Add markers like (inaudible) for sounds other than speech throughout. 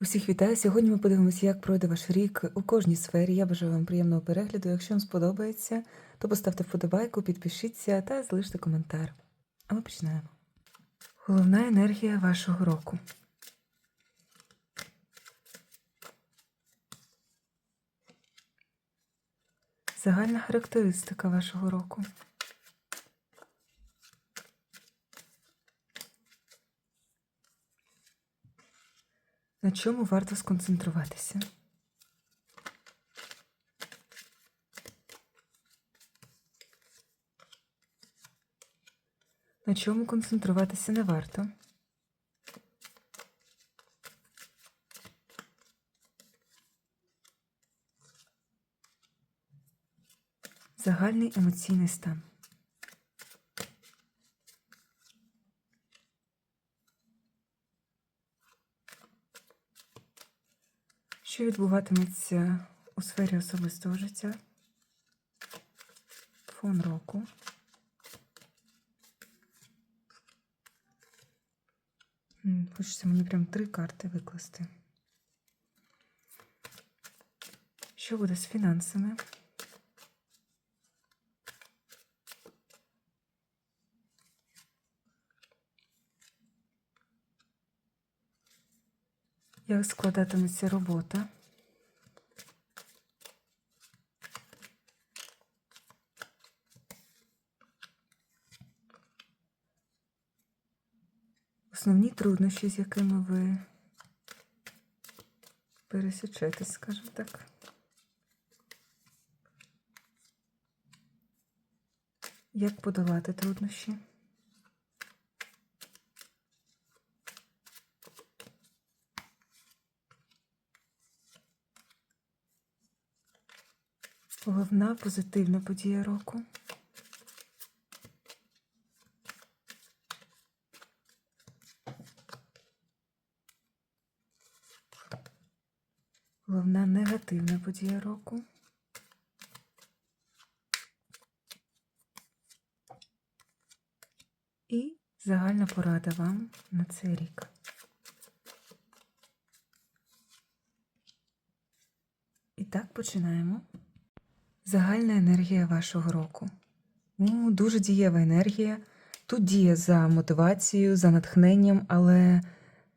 Усіх вітаю! Сьогодні ми подивимося, як пройде ваш рік у кожній сфері. Я бажаю вам приємного перегляду. Якщо вам сподобається, то поставте вподобайку, підпишіться та залиште коментар. А ми починаємо. Головна енергія вашого року. Загальна характеристика вашого року. На чому варто сконцентруватися? На чому концентруватися не варто? Загальний емоційний стан. Що відбуватиметься у сфері особистого життя? Фон року. Хочеться мені прям три карти викласти. Що буде з фінансами? Як складатиметься робота? Основні труднощі, з якими ви пересічетесь, скажімо так. Як подолати труднощі? Головна позитивна подія року. Головна негативна подія року. І загальна порада вам на цей рік. І так починаємо. Загальна енергія вашого року. Ну, дуже дієва енергія. Тут діє за мотивацією, за натхненням, але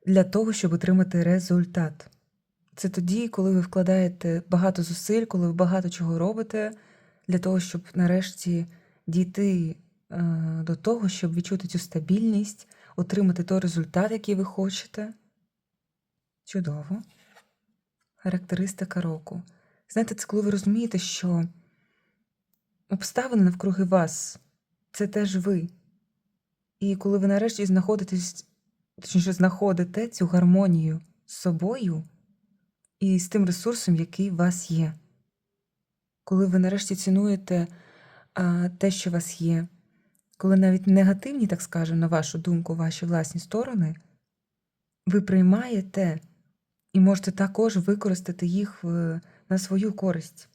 для того, щоб отримати результат. Це тоді, коли ви вкладаєте багато зусиль, коли ви багато чого робите, для того, щоб нарешті дійти е, до того, щоб відчути цю стабільність, отримати той результат, який ви хочете. Чудово. Характеристика року. Знаєте, це коли ви розумієте, що обставини навкруги вас це теж ви. І коли ви нарешті знаходитесь, точніше, знаходите цю гармонію з собою і з тим ресурсом, який у вас є. Коли ви нарешті цінуєте а, те, що у вас є, коли навіть негативні, так скажемо, на вашу думку, ваші власні сторони, ви приймаєте і можете також використати їх в, на свою користь.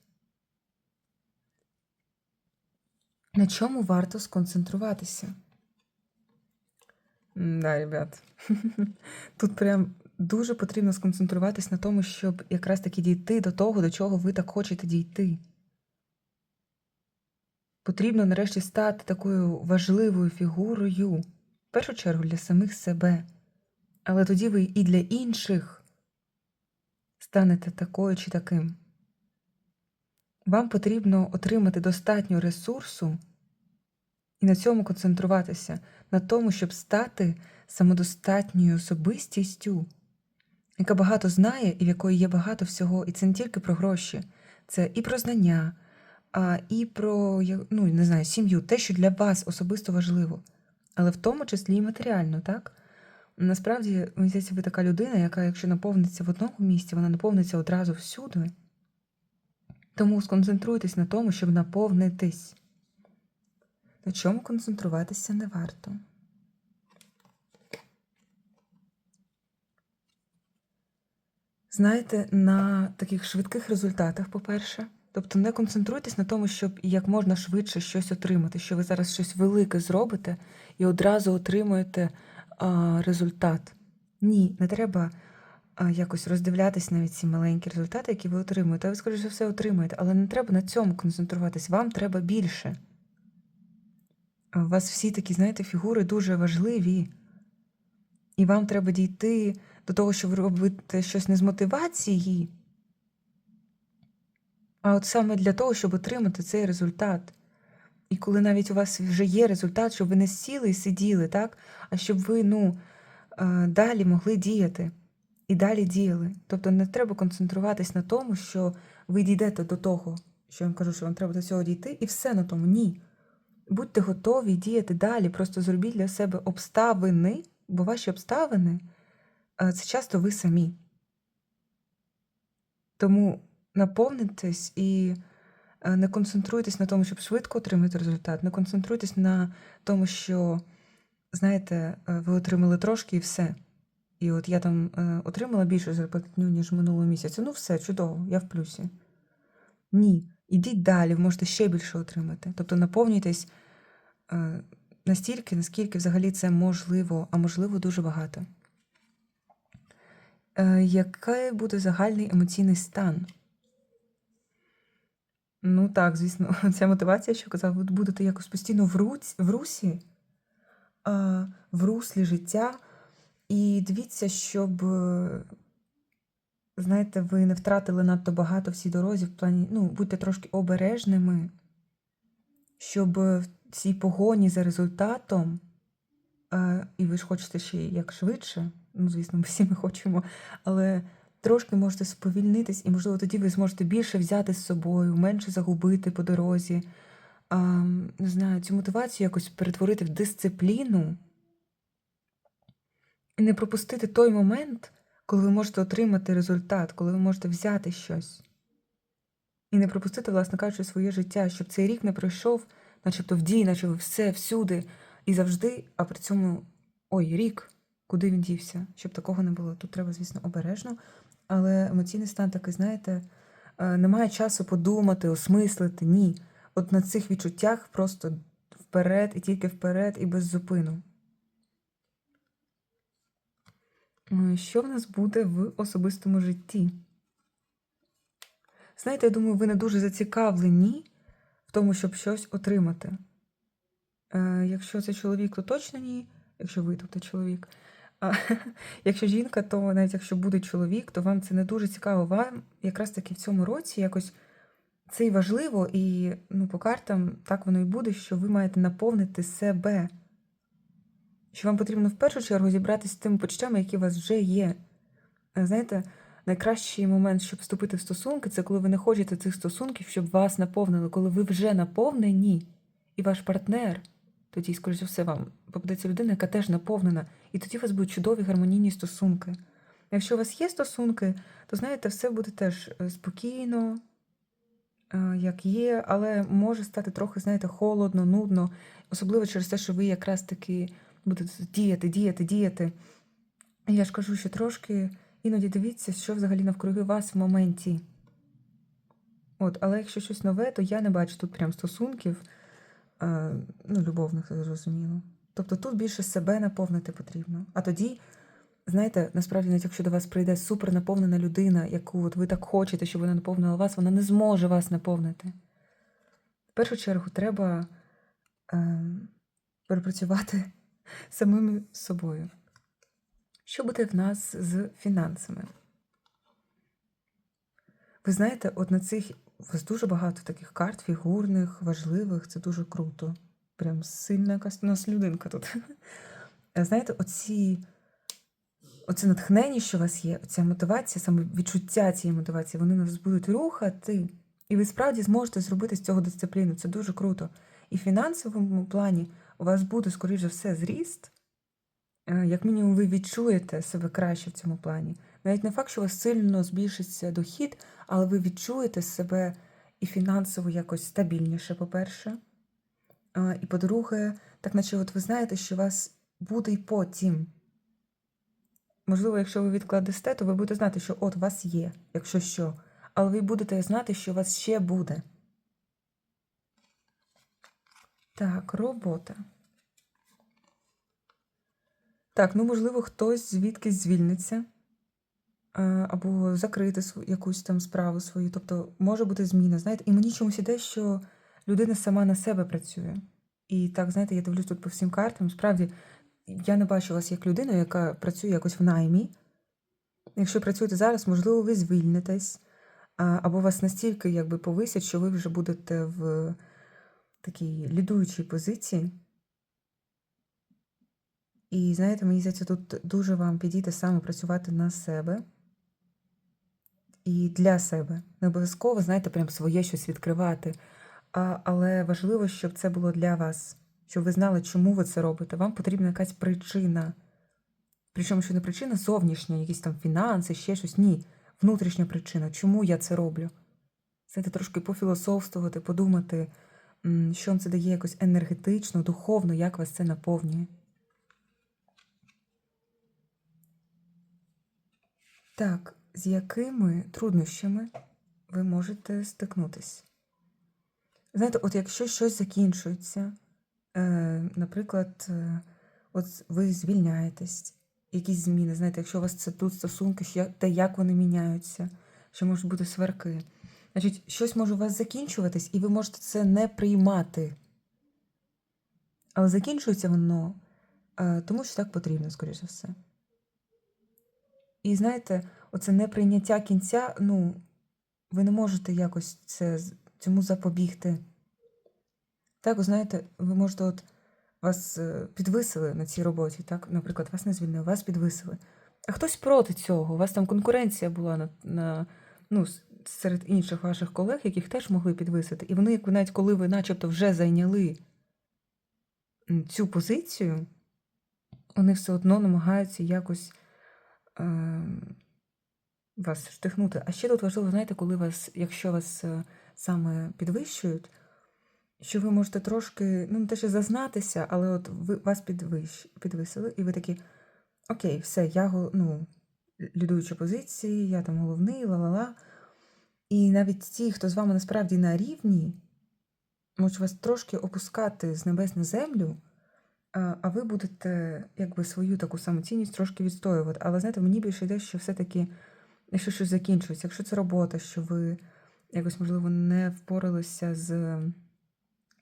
На чому варто сконцентруватися? Да, ребят. (laughs) Тут прям дуже потрібно сконцентруватись на тому, щоб якраз таки дійти до того, до чого ви так хочете дійти. Потрібно нарешті стати такою важливою фігурою, в першу чергу для самих себе, але тоді ви і для інших станете такою чи таким. Вам потрібно отримати достатньо ресурсу і на цьому концентруватися, на тому, щоб стати самодостатньою особистістю, яка багато знає і в якої є багато всього. І це не тільки про гроші, це і про знання, а і про ну, не знаю, сім'ю, те, що для вас особисто важливо, але в тому числі і матеріально, так? Насправді, мені здається, ви така людина, яка, якщо наповниться в одному місці, вона наповниться одразу всюди. Тому сконцентруйтесь на тому, щоб наповнитись. На чому концентруватися не варто. Знаєте, на таких швидких результатах, по-перше, тобто не концентруйтесь на тому, щоб як можна швидше щось отримати, що ви зараз щось велике зробите і одразу отримуєте а, результат. Ні, не треба якось роздивлятись навіть ці маленькі результати, які ви отримуєте. А ви, скоріше за все, отримуєте, але не треба на цьому концентруватись, вам треба більше. У вас всі такі, знаєте, фігури дуже важливі. І вам треба дійти до того, що ви робите щось не з мотивації, а от саме для того, щоб отримати цей результат. І коли навіть у вас вже є результат, щоб ви не сіли і сиділи, так? а щоб ви ну, далі могли діяти і далі діяли. Тобто не треба концентруватись на тому, що ви дійдете до того, що я вам кажу, що вам треба до цього дійти, і все на тому. Ні. Будьте готові діяти далі, просто зробіть для себе обставини, бо ваші обставини е, це часто ви самі. Тому наповнитесь і е, не концентруйтесь на тому, щоб швидко отримати результат, не концентруйтесь на тому, що, знаєте, е, ви отримали трошки і все. І от я там е, отримала більше зарплатню, ніж минулого місяця. Ну, все, чудово, я в плюсі. Ні. Ідіть далі, ви можете ще більше отримати. Тобто наповнюйтесь е, настільки, наскільки взагалі це можливо, а можливо дуже багато. Е, який буде загальний емоційний стан? Ну так, звісно, (laughs) ця мотивація, що казав, ви будете якось постійно в, русі, в руслі життя. І дивіться, щоб, е, знаєте, ви не втратили надто багато в цій дорозі, в плані, ну, будьте трошки обережними, щоб в цій погоні за результатом, е, і ви ж хочете ще як швидше, ну, звісно, (laughs) ми всі ми хочемо, але трошки можете сповільнитись, і, можливо, тоді ви зможете більше взяти з собою, менше загубити по дорозі. А, не знаю, цю мотивацію якось перетворити в дисципліну і не пропустити той момент, коли ви можете отримати результат, коли ви можете взяти щось. І не пропустити, власне кажучи, своє життя, щоб цей рік не пройшов, начебто в дії, наче ви все всюди і завжди, а при цьому ой, рік, куди він дівся, щоб такого не було. Тут треба, звісно, обережно, але емоційний стан такий, знаєте, е, немає часу подумати, осмислити. Ні. От на цих відчуттях просто вперед і тільки вперед, і без зупину. Е, Що в нас буде в особистому житті? Знаєте, я думаю, ви не дуже зацікавлені в тому, щоб щось отримати. Е, якщо це чоловік, то точно ні. Якщо ви, тобто чоловік. А (laughs) якщо жінка, то навіть якщо буде чоловік, то вам це не дуже цікаво. Вам якраз таки в цьому році якось це і важливо, і ну, по картам так воно і буде, що ви маєте наповнити себе. Що вам потрібно в першу чергу зібратися з тими почуттями, які у вас вже є. Е, Знаєте, найкращий момент, щоб вступити в стосунки, це коли ви не хочете цих стосунків, щоб вас наповнили, коли ви вже наповнені, і ваш партнер, тоді, скоріш за все, вам попадеться людина, яка теж наповнена, і тоді у вас будуть чудові гармонійні стосунки. Якщо у вас є стосунки, то знаєте, все буде теж е, спокійно, е, як є, але може стати трохи, знаєте, холодно, нудно, особливо через те, що ви якраз таки будете діяти, діяти, діяти. І я ж кажу, що трошки іноді дивіться, що взагалі навкруги вас в моменті. От, але якщо щось нове, то я не бачу тут прям стосунків, е, ну, любовних, зрозуміло. Тобто тут більше себе наповнити потрібно. А тоді, знаєте, насправді, навіть якщо до вас прийде супернаповнена людина, яку от ви так хочете, щоб вона наповнила вас, вона не зможе вас наповнити. В першу чергу треба е, перепрацювати самим собою. Що буде в нас з фінансами? Ви знаєте, от на цих у вас дуже багато таких карт, фігурних, важливих, це дуже круто. Прям сильна якась у нас людинка тут. (laughs) Знаєте, оці, оце натхнення, що у вас є, оця мотивація, саме відчуття цієї мотивації, вони нас будуть рухати, і ви справді зможете зробити з цього дисципліну. Це дуже круто. І в фінансовому плані у вас буде, скоріш за все, зріст. Е, Як мінімум, ви відчуєте себе краще в цьому плані. Навіть не факт, що у вас сильно збільшиться дохід, але ви відчуєте себе і фінансово якось стабільніше, по-перше. І по-друге, так наче от ви знаєте, що у вас буде і потім. Можливо, якщо ви відкладете, то ви будете знати, що от у вас є, якщо що. Але ви будете знати, що у вас ще буде. Так, робота. Так, ну можливо, хтось звідкись звільниться. е, або закрити якусь там справу свою. Тобто може бути зміна, знаєте, і мені чомусь іде, що людина сама на себе працює. І так, знаєте, я дивлюсь тут по всім картам. Справді, я не бачу вас як людину, яка працює якось в наймі. Якщо працюєте зараз, можливо, ви звільнитесь, або вас настільки якби повисять, що ви вже будете в такій лідуючій позиції. І знаєте, мені здається, тут дуже вам підійде саме працювати на себе і для себе. Не обов'язково, знаєте, прям своє щось відкривати. А, але важливо, щоб це було для вас, щоб ви знали, чому ви це робите. Вам потрібна якась причина. Причому, що не причина зовнішня, якісь там фінанси, ще щось. Ні. Внутрішня причина, чому я це роблю. Знаєте, трошки пофілософствувати, подумати, що вам це дає якось енергетично, духовно, як вас це наповнює. Так, з якими труднощами ви можете стикнутись? Знаєте, от якщо щось закінчується, е, наприклад, е, от ви звільняєтесь, якісь зміни, знаєте, якщо у вас це тут стосунки, те, як вони міняються, що можуть бути сварки. Значить, щось може у вас закінчуватись, і ви можете це не приймати. Але закінчується воно, е, тому що так потрібно, скоріш за все. І знаєте, оце неприйняття кінця, ну, ви не можете якось це, цьому запобігти. Так, знаєте, ви можете от вас е, підвисили на цій роботі, так? Наприклад, вас не звільнили, вас підвисили. А хтось проти цього. У вас там конкуренція була на, на, ну, серед інших ваших колег, яких теж могли підвисити. І вони, як навіть коли ви начебто вже зайняли цю позицію, вони все одно намагаються якось е, вас штихнути. А ще тут важливо, знаєте, коли вас, якщо вас е, саме підвищують, що ви можете трошки, ну не те, що зазнатися, але от ви вас підвищ, підвисили, і ви такі, окей, все, я ну, лідуюча позиції, я там головний, ла-ла-ла. І навіть ті, хто з вами насправді на рівні, можуть вас трошки опускати з небес на землю, а ви будете якби свою таку самоцінність трошки відстоювати. Але знаєте, мені більше йде, що все-таки, якщо щось закінчується, якщо це робота, що ви якось, можливо, не впоралися з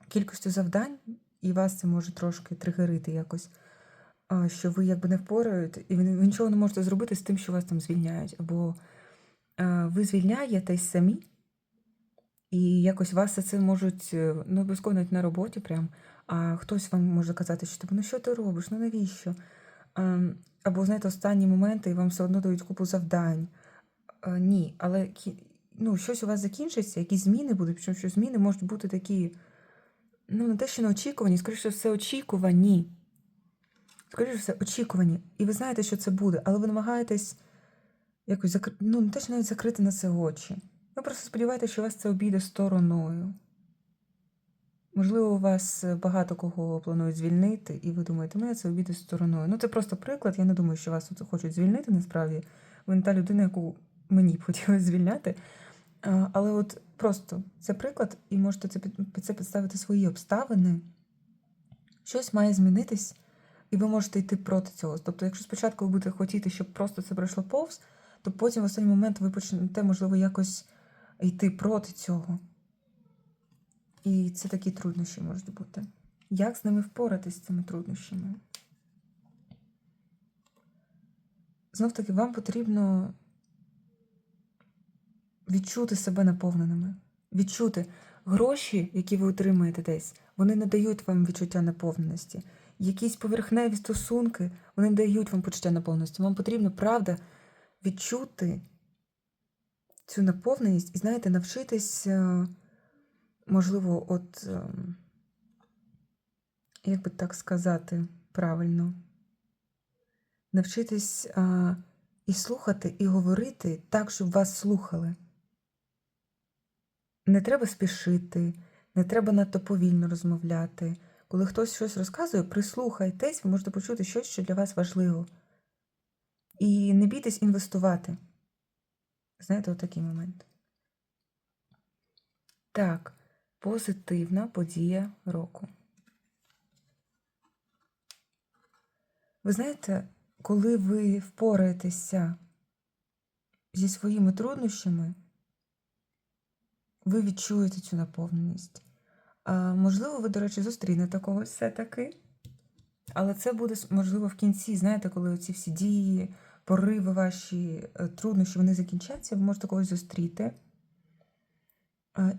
кількістю завдань, і вас це може трошки тригерити якось, що ви якби не впораєте, і ви нічого не можете зробити з тим, що вас там звільняють. Або ви звільняєтесь самі, і якось вас за це можуть, е, ну, обов'язково навіть на роботі прям, а хтось вам може казати, що типу, ну що ти робиш, ну навіщо? Ем, Або, знаєте, останні моменти, і вам все одно дають купу завдань. Е, Ні, але ну, щось у вас закінчиться, якісь зміни будуть, причому що зміни можуть бути такі, ну, не те, що не очікувані, скоріше все, очікувані. Скоріше все, очікувані. І ви знаєте, що це буде, але ви намагаєтесь якось закрити, ну, не те, що навіть закрити на це очі. Ви просто сподіваєтеся, що вас це обійде стороною. Можливо, у вас е, багато кого планують звільнити, і ви думаєте, мене це обійде стороною. Ну, це просто приклад. Я не думаю, що вас тут хочуть звільнити насправді. Ви не та людина, яку мені б (laughs) хотілося звільняти. Але от просто це приклад, і можете це під це підставити свої обставини. Щось має змінитись, і ви можете йти проти цього. Тобто, якщо спочатку ви будете хотіти, щоб просто це пройшло повз, то потім в останній момент ви почнете, можливо, якось йти проти цього. І це такі труднощі можуть бути. Як з ними впоратись з цими труднощами? Знов таки, вам потрібно відчути себе наповненими. Відчути гроші, які ви отримуєте десь, вони не дають вам відчуття наповненості. Якісь поверхневі стосунки, вони не дають вам почуття наповненості. Вам потрібно, правда, відчути цю наповненість і, знаєте, навчитись, е, можливо, от, ем, як би так сказати правильно, навчитись і слухати, і говорити так, щоб вас слухали. Не треба спішити, не треба надто повільно розмовляти. Коли хтось щось розказує, прислухайтесь, ви можете почути щось, що для вас важливо. І не бійтесь інвестувати. Знаєте, отакий момент. Так, позитивна подія року. Ви знаєте, коли ви впораєтеся зі своїми труднощами ви відчуєте цю наповненість. А, можливо, ви, до речі, зустрінете когось все-таки. Але це буде, можливо, в кінці, знаєте, коли ці всі дії, пориви ваші, е, труднощі, вони закінчаться, ви можете когось зустріти.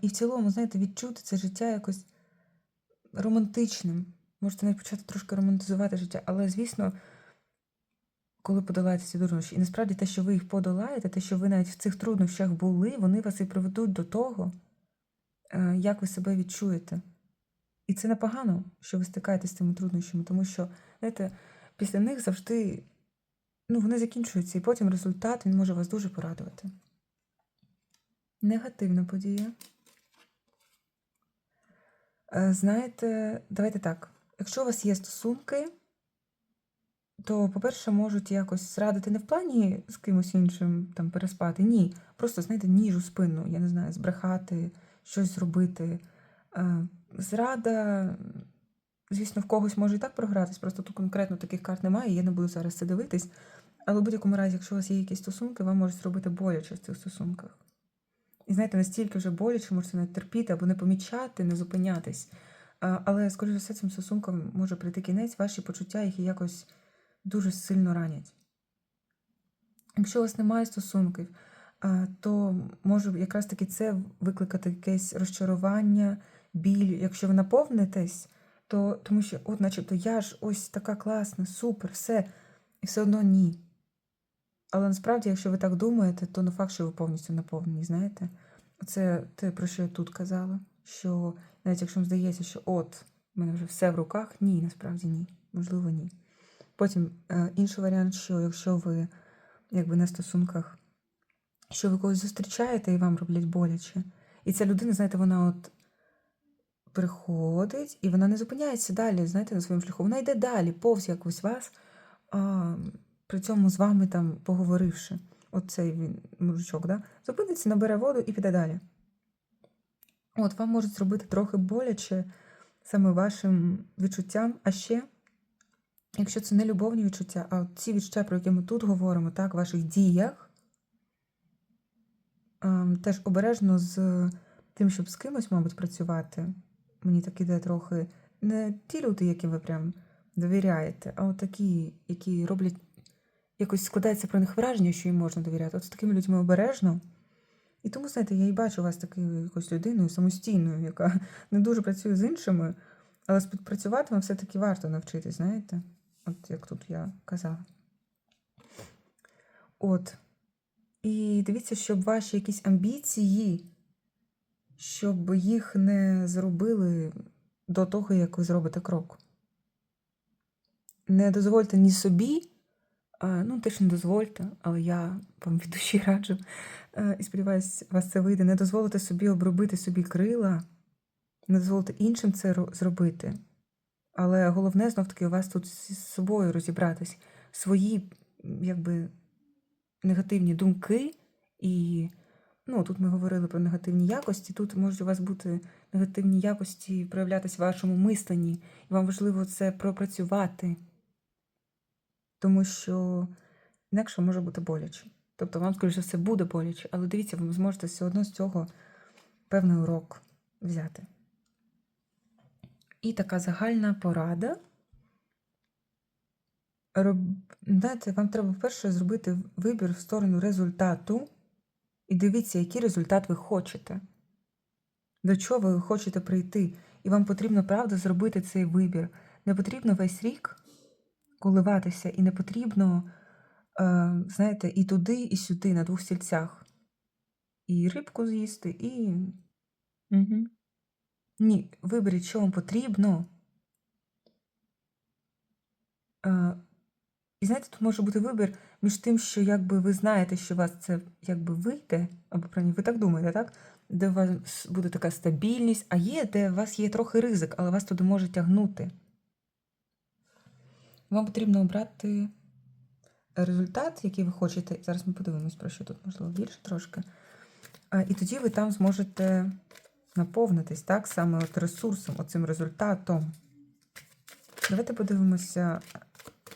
І в цілому, знаєте, відчути це життя якось романтичним. Можете навіть почати трошки романтизувати життя, але, звісно, коли подолаєте ці труднощі. І насправді те, що ви їх подолаєте, те, що ви навіть в цих труднощах були, вони вас і приведуть до того, е, як ви себе відчуєте. І це непогано, що ви стикаєтесь з цими труднощами, тому що, знаєте, після них завжди ну, вони закінчуються, і потім результат він може вас дуже порадувати. Негативна подія. Е, Знаєте, давайте так. Якщо у вас є стосунки, то, по-перше, можуть якось зрадити не в плані з кимось іншим там переспати. Ні. Просто, знаєте, ніж у спину, я не знаю, збрехати, щось зробити. Зрада, звісно, в когось може і так програтись, просто тут конкретно таких карт немає, я не буду зараз це дивитись. Але в будь-якому разі, якщо у вас є якісь стосунки, вам можуть зробити боляче в цих стосунках. І знаєте, настільки вже боляче можете навіть терпіти або не помічати, не зупинятись. Але, скоріш за все, цим стосункам може прийти кінець, ваші почуття їх якось дуже сильно ранять. Якщо у вас немає стосунків, то може якраз таки це викликати якесь розчарування, біль. Якщо ви наповнитесь, то тому що, от, начебто, я ж ось така класна, супер, все, і все одно ні. Але насправді, якщо ви так думаєте, то не факт, що ви повністю наповнені, знаєте? Це те, про що я тут казала. Що навіть якщо вам здається, що от, в мене вже все в руках, ні, насправді ні. Можливо, ні. Потім е, інший варіант, що якщо ви якби на стосунках, що ви когось зустрічаєте і вам роблять боляче. І ця людина, знаєте, вона от приходить і вона не зупиняється далі, знаєте, на своєму шляху. Вона йде далі, повз якось вас, а, при цьому з вами там поговоривши. Оцей він мужичок, да? зупиниться, набере воду і піде далі. От вам можуть зробити трохи боляче саме вашим відчуттям, а ще. Якщо це не любовні відчуття, а ці відчуття, про які ми тут говоримо, так, в ваших діях, ем, теж обережно з тим, щоб з кимось, мабуть, працювати. Мені так іде трохи не ті люди, яким ви прям довіряєте, а от такі, які роблять якось складається про них враження, що їм можна довіряти. От з такими людьми обережно. І тому, знаєте, я і бачу вас такою якоюсь людиною самостійною, яка (laughs) не дуже працює з іншими, але співпрацювати вам все-таки варто навчитись, знаєте? От як тут я казала. От. І дивіться, щоб ваші якісь амбіції, щоб їх не зробили до того, як ви зробите крок. Не дозвольте ні собі, ну теж не дозвольте, але я вам від душі раджу. І сподіваюся, у вас це вийде. Не дозволите собі обробити собі крила, не дозволите іншим це зробити. Але головне, знов таки, у вас тут зі собою розібратись свої якби негативні думки, і ну, тут ми говорили про негативні якості. Тут можуть у вас бути негативні якості проявлятися в вашому мисленні, і вам важливо це пропрацювати, тому що інакше може бути боляче. Тобто вам, скоріше все, буде боляче, але дивіться, ви зможете все одно з цього певний урок взяти. І така загальна порада. Роб... Знаєте, вам треба вперше зробити вибір в сторону результату і дивіться, який результат ви хочете, до чого ви хочете прийти. І вам потрібно, правда, зробити цей вибір. Не потрібно весь рік коливатися, і не потрібно, е, знаєте, і туди, і сюди, на двох стільцях. І рибку з'їсти, і. Угу. Ні, виберіть, що вам потрібно. І знаєте, тут може бути вибір між тим, що якби ви знаєте, що у вас це якби вийде, або принаймні ви так думаєте, так? Де у вас буде така стабільність, а є, де у вас є трохи ризик, але вас туди може тягнути. Вам потрібно обрати результат, який ви хочете. Зараз ми подивимось, про що тут можливо більше трошки. І тоді ви там зможете наповнитись так саме от ресурсом, оцим результатом. Давайте подивимося,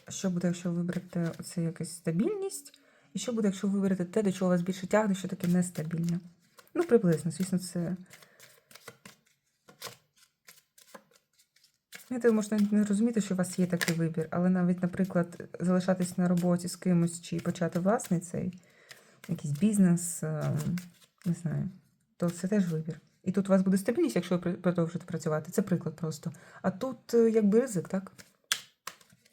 що буде, якщо ви виберете оце якась стабільність, і що буде, якщо ви виберете те, до чого вас більше тягне, що таке нестабільне? Ну, приблизно, звісно, це. Ви навіть не розуміти, що у вас є такий вибір, але навіть, наприклад, залишатись на роботі з кимось чи почати власний цей якийсь бізнес, ем, не знаю, то це теж вибір. І тут у вас буде стабільність, якщо ви продовжите працювати. Це приклад просто. А тут е, якби ризик, так?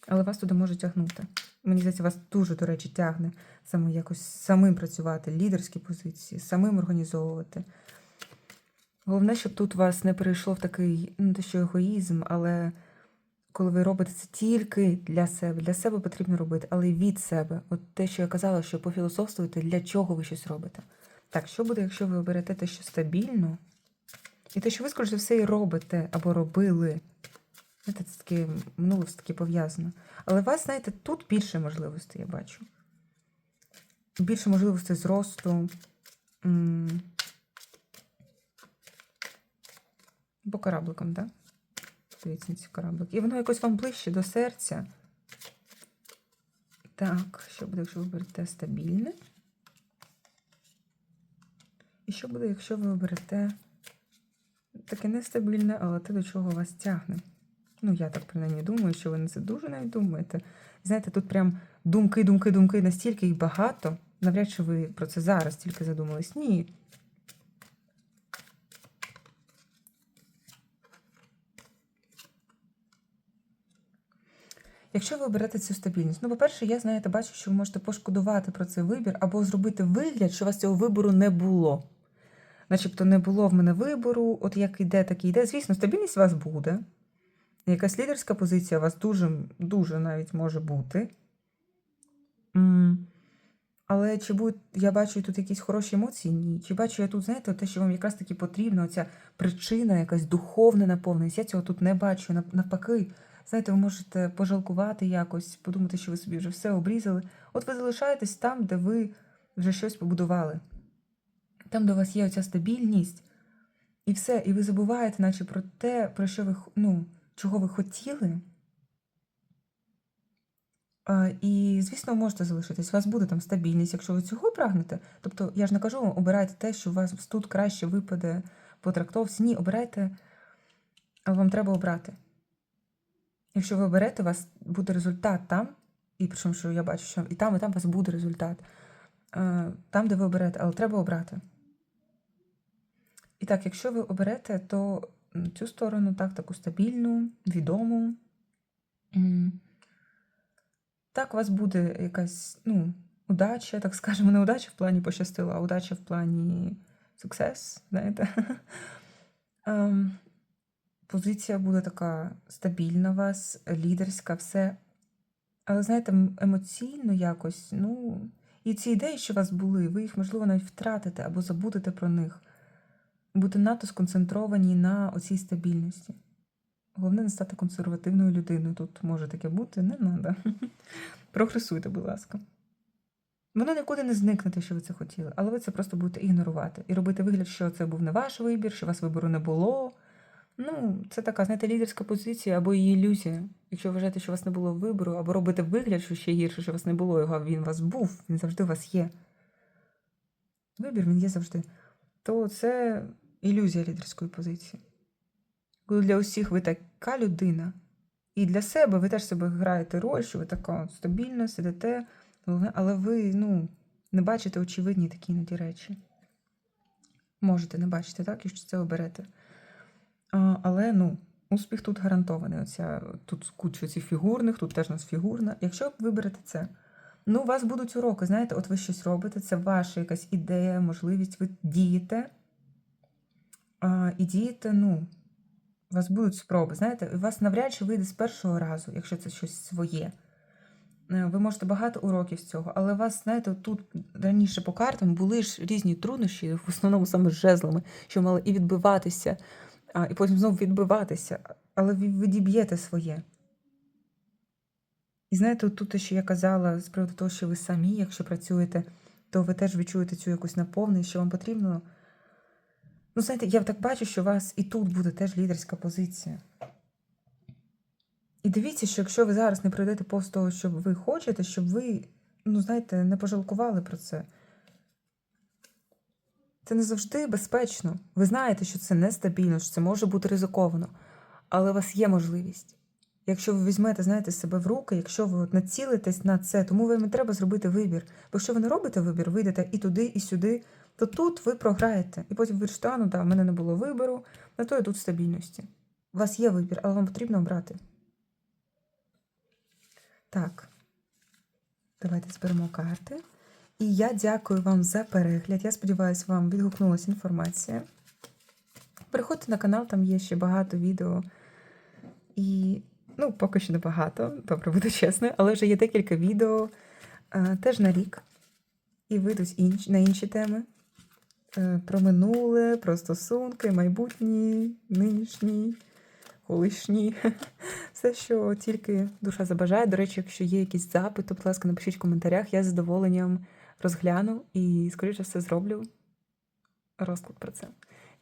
Але вас туди може тягнути. Мені здається, вас дуже, до речі, тягне саме якось самим працювати, лідерські позиції, самим організовувати. Головне, щоб тут вас не перейшло в такий, ну, те, що егоїзм, але коли ви робите це тільки для себе, для себе потрібно робити, але від себе. От те, що я казала, що пофілософствуєте, для чого ви щось робите. Так, що буде, якщо ви оберете те, що стабільно, і те, що ви, скоріш за все, і робите або робили. Знаєте, це таке минуле все таки пов'язано. Але у вас, знаєте, тут більше можливостей, я бачу. Більше можливостей зросту. М, По корабликам, так? Да? Дивіться на ці кораблики. І воно якось вам ближче до серця. Так, що буде, якщо ви оберете стабільне? І що буде, якщо ви оберете таке нестабільне, але те, до чого вас тягне? Ну, я так принаймні думаю, що ви на це дуже навіть думаєте. Знаєте, тут прям думки, думки, думки, настільки їх багато. Навряд чи ви про це зараз тільки задумались. Ні. Якщо ви оберете цю стабільність, ну, по-перше, я знаєте, бачу, що ви можете пошкодувати про цей вибір або зробити вигляд, що у вас цього вибору не було. Начебто не було в мене вибору, от як йде, так і йде. Звісно, стабільність у вас буде. Якась лідерська позиція у вас дуже, дуже навіть може бути. Але чи будуть, я бачу тут якісь хороші емоції? Ні. Чи бачу я тут, знаєте, те, що вам якраз таки потрібно, оця причина, якась духовна наповненість. Я цього тут не бачу. Навпаки, знаєте, ви можете пожалкувати якось, подумати, що ви собі вже все обрізали. От ви залишаєтесь там, де ви вже щось побудували. Там, де у вас є оця стабільність, і все, і ви забуваєте, наче про те, про що ви ну, чого ви хотіли. І, звісно, ви можете залишитись. У вас буде там стабільність, якщо ви цього прагнете. Тобто, я ж не кажу, вам, обирайте те, що у вас тут краще випаде по трактовці. Ні, обирайте, вам треба обрати. Якщо ви оберете, у вас буде результат там, і причому, що я бачу, що і там, і там у вас буде результат. Там, де ви оберете, але треба обрати. І так, якщо ви оберете, то цю сторону, так, таку стабільну, відому. Так, у вас буде якась ну, удача, так скажемо, не удача в плані пощастило, а удача в плані success, знаєте. (laughs) Ем, Позиція буде така стабільна у вас, лідерська, все. Але знаєте, емоційно якось, ну, і ці ідеї, що у вас були, ви їх, можливо, навіть втратите або забудете про них. Бути надто сконцентровані на оцій стабільності. Головне не стати консервативною людиною. Тут може таке бути, не треба. (laughs) Прогресуйте, будь ласка. Воно нікуди не зникне, те, що ви це хотіли, але ви це просто будете ігнорувати і робити вигляд, що це був не ваш вибір, що у вас вибору не було. Ну, це така, знаєте, лідерська позиція або її ілюзія. Якщо вважаєте, що у вас не було вибору, або робите вигляд, що ще гірше, що у вас не було його, він у вас був, він завжди у вас є. Вибір він є завжди. То це ілюзія лідерської позиції. Коли для усіх ви така людина, і для себе ви теж себе граєте роль, що ви така стабільна, сидите, але ви ну, не бачите очевидні такі іноді речі. Можете не бачити, так, якщо це оберете. А, але ну, успіх тут гарантований. Оця, тут куча цих фігурних, тут теж у нас фігурна. Якщо ви виберете це, ну, у вас будуть уроки, знаєте, от ви щось робите, це ваша якась ідея, можливість, ви дієте. І ну, у вас будуть спроби, знаєте, у вас навряд чи вийде з першого разу, якщо це щось своє. Е, Ви можете багато уроків з цього, але у вас, знаєте, тут раніше по картам були ж різні труднощі, в основному саме з жезлами, що мали і відбиватися, і потім знову відбиватися, але ви відіб'єте своє. І знаєте, тут що я казала з приводу того, що ви самі, якщо працюєте, то ви теж відчуєте цю якусь наповненість, що вам потрібно. Ну, знаєте, я так бачу, що у вас і тут буде теж лідерська позиція. І дивіться, що якщо ви зараз не пройдете повз того, що ви хочете, щоб ви ну, знаєте, не пожалкували про це. Це не завжди безпечно. Ви знаєте, що це нестабільно, що це може бути ризиковано, але у вас є можливість. Якщо ви візьмете, знаєте, себе в руки, якщо ви націлитесь на це, тому вам треба зробити вибір. Бо якщо ви не робите вибір, ви йдете і туди, і сюди, то тут ви програєте. І потім ви вирішите, а ну да, в мене не було вибору, на то я тут стабільності. У вас є вибір, але вам потрібно обрати. Так. Давайте зберемо карти. І я дякую вам за перегляд. Я сподіваюся, вам відгукнулася інформація. Переходьте на канал, там є ще багато відео. І, ну, поки що не багато, добре, буду чесною, але вже є декілька відео е, теж на рік. І вийдуть інш, на інші теми. Е, про минуле, про стосунки, майбутні, нинішні, колишні. (laughs) Все, що тільки душа забажає. До речі, якщо є якісь запити, будь ласка, напишіть в коментарях. Я з задоволенням розгляну і, скоріше все, зроблю розклад про це.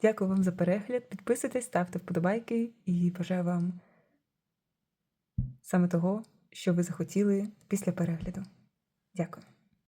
Дякую вам за перегляд. Підписуйтесь, ставте вподобайки і бажаю вам саме того, що ви захотіли після перегляду. Дякую.